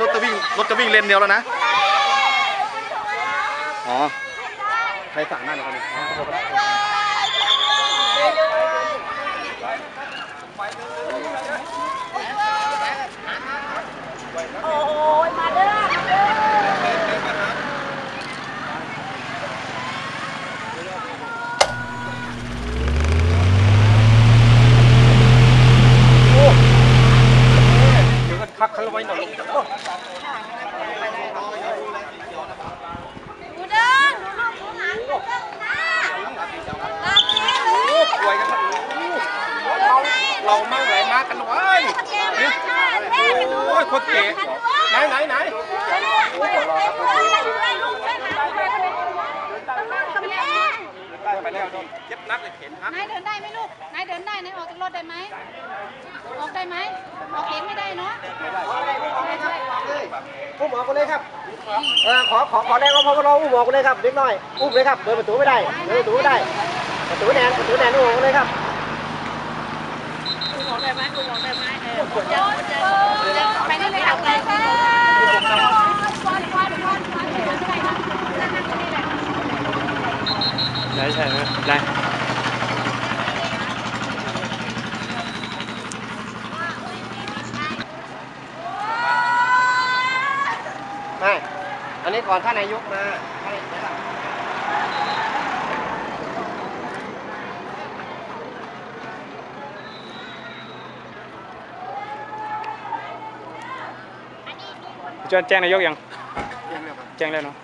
รถจะวิ่งรถจะวิ่งเลนเดียวแล้วนะ อ๋อ ใครสั่งนั่นเหรอครับเนี่ เรามั่งไหลมากันไว้โอ้ยโคตรเก๋ไหนไหนไหน ไปแล้วเจ็บนักเลยเข็นฮะนายเดินได้ไหมลูก นายเดินได้นายออกจากรถได้ไหมออกได้ไหมออกเองไม่ได้เนาะใช่ใช่อุ้มออกกันเลยครับเออขอขอขอแรงเอาพอรออุ้มออกกันเลยครับเล็กน้อย อุ้มเลยครับเดินประตูไม่ได้เดินประตูไม่ได้ ประตูแดงประตูแดงอุ้มออกกันเลยครับไปได้เลยค่ะไปเลย ได้ ใช่ไหมได้ไม่อันนี้ก่อนท่านนายกมาให้นะครับจวนแจ้งนายกยังแจ้งแล้วเนาะ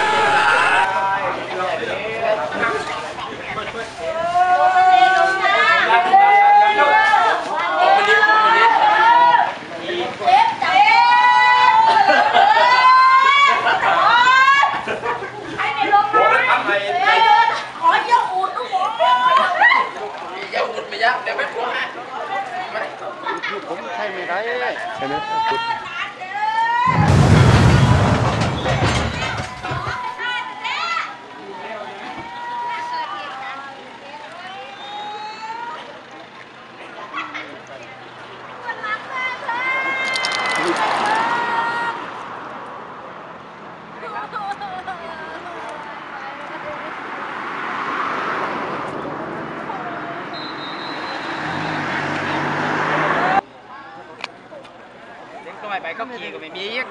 ด็กน้อยไปก็ขี่ก็ไม่มีอีก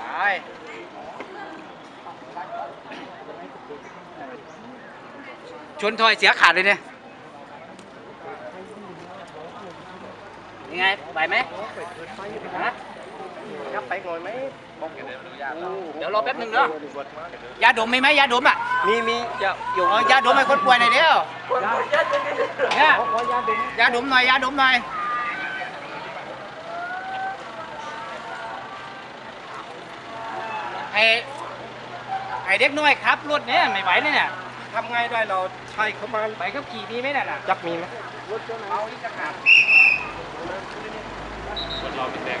ตายชนถอยเสียขาดเลยเนี่ยยังไงไหวไหมฮะครับไปหน่อยไหมเดี๋ยวรอแป๊บหนึงเนาะยาดมมีไหมยาดมอะ มีมีจะอยู่เอายาดมให้คนป่วยหน่อยเดียวเนี่ยขอยาดมยาดมหน่อยยาดมหน่อย ไอ้ไอ้เด็กน้อยครับรถเนี่ยไม่ไหวเลยเนี่ยทำไงได้เราใช้เขามาไปขับขี่มีไหมน่ะน่ะจับมีไหมเอาอีกสักหาเราเป็นแดง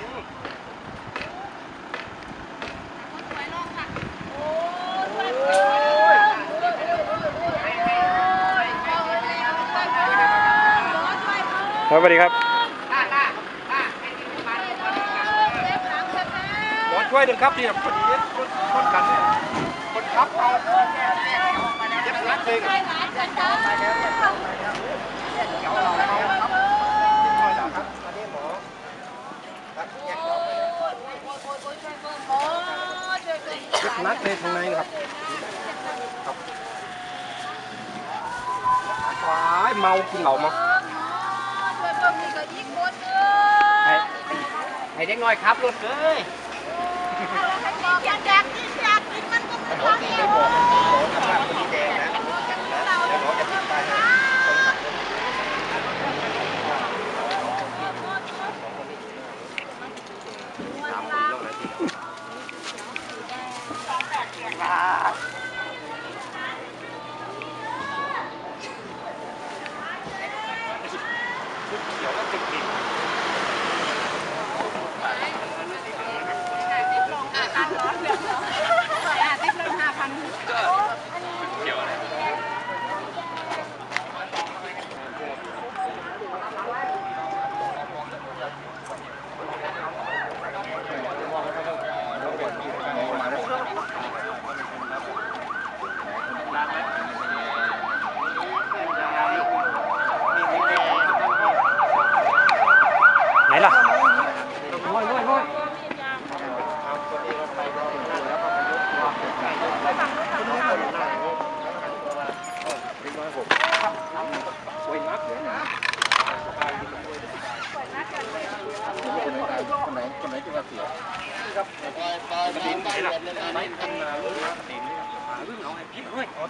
สวัสดีครับขอช่วยหนึ่งครับที่พอดีชนกันเนี่ยคนขับเอาเจ็บนักเองเจ็บนักเลยข้างในครับครับว้ายเมากินเหล้ามา ให้ให้เด็กน้อยครับรถเลยไหน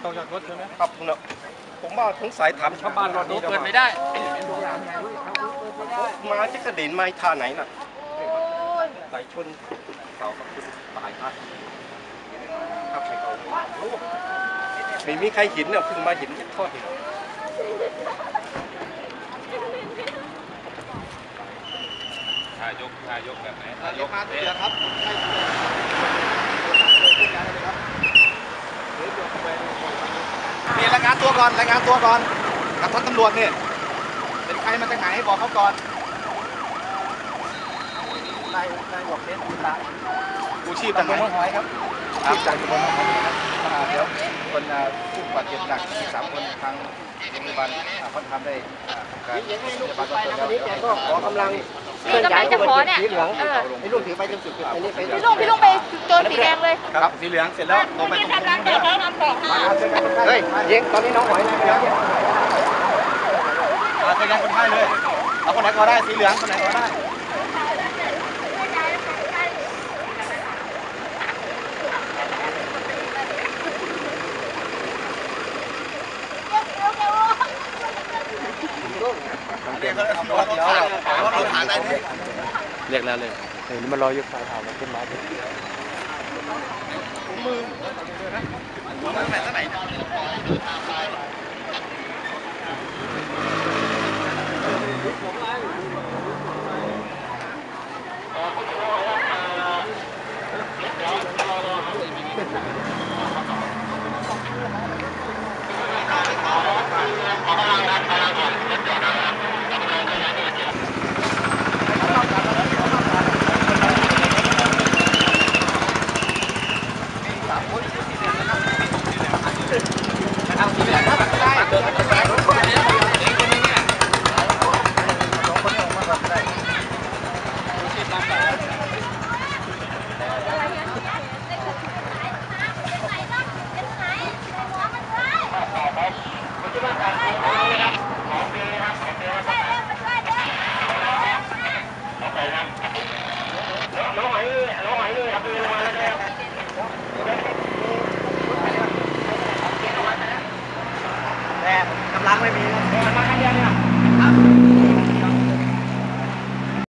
ต้องจากรถใช่ไหมครับเนอะผมว่าสงสัยถามชาวบ้านรถนี้เปิดไม่ได้มาจะกระเด็นมาท่าไหนน่ะไหลชนเสากับคุณตายท่าครับให้เขาโอ้ไม่มีใครเห็นเนี่ยเพิ่งมาเห็นทอดเห็นถ่ายยกถ่ายยกแบบไหนยกมาตัวเดียวครับนี่รายงานตัวก่อนรายงานตัวก่อนกับท่านตำรวจเนี่ยเป็นใครมาจากไหนบอกเขาก่อนนายนายบอกเน้นตากูชีพจากไหนหอยครับชีพจากตำบลหอยครับเดี๋ยวคนผู้บาดเจ็บหนัก13คนทาง โรงพยาบาลเขาทำได้การพยาบาลไปนะวันนี้แกก็ขอกำลังเคลื่อนย้ายตัวสีเหลืองไอ้ลูกถือไปจนสุดอันนี้ไปพี่ลุงพี่ลุงไปโจนสีแดงเลยครับสีเหลืองเสร็จแล้วตรงไปตรงนู้นเฮ้ยยิงตอนนี้น้องหอยนะมาเป็นงานคนไข้เลยเอาคนไหนก็ได้สีเหลืองคนไหนก็ได้ เรียกเขาทำรถเดี๋ยวรถทางไหนนี่เรียกแล้วเลยเดี๋ยวนี้มารอยกสายถามมาขึ้นมาดิแต่กำลังไม่มีมาคันเดียวเนี่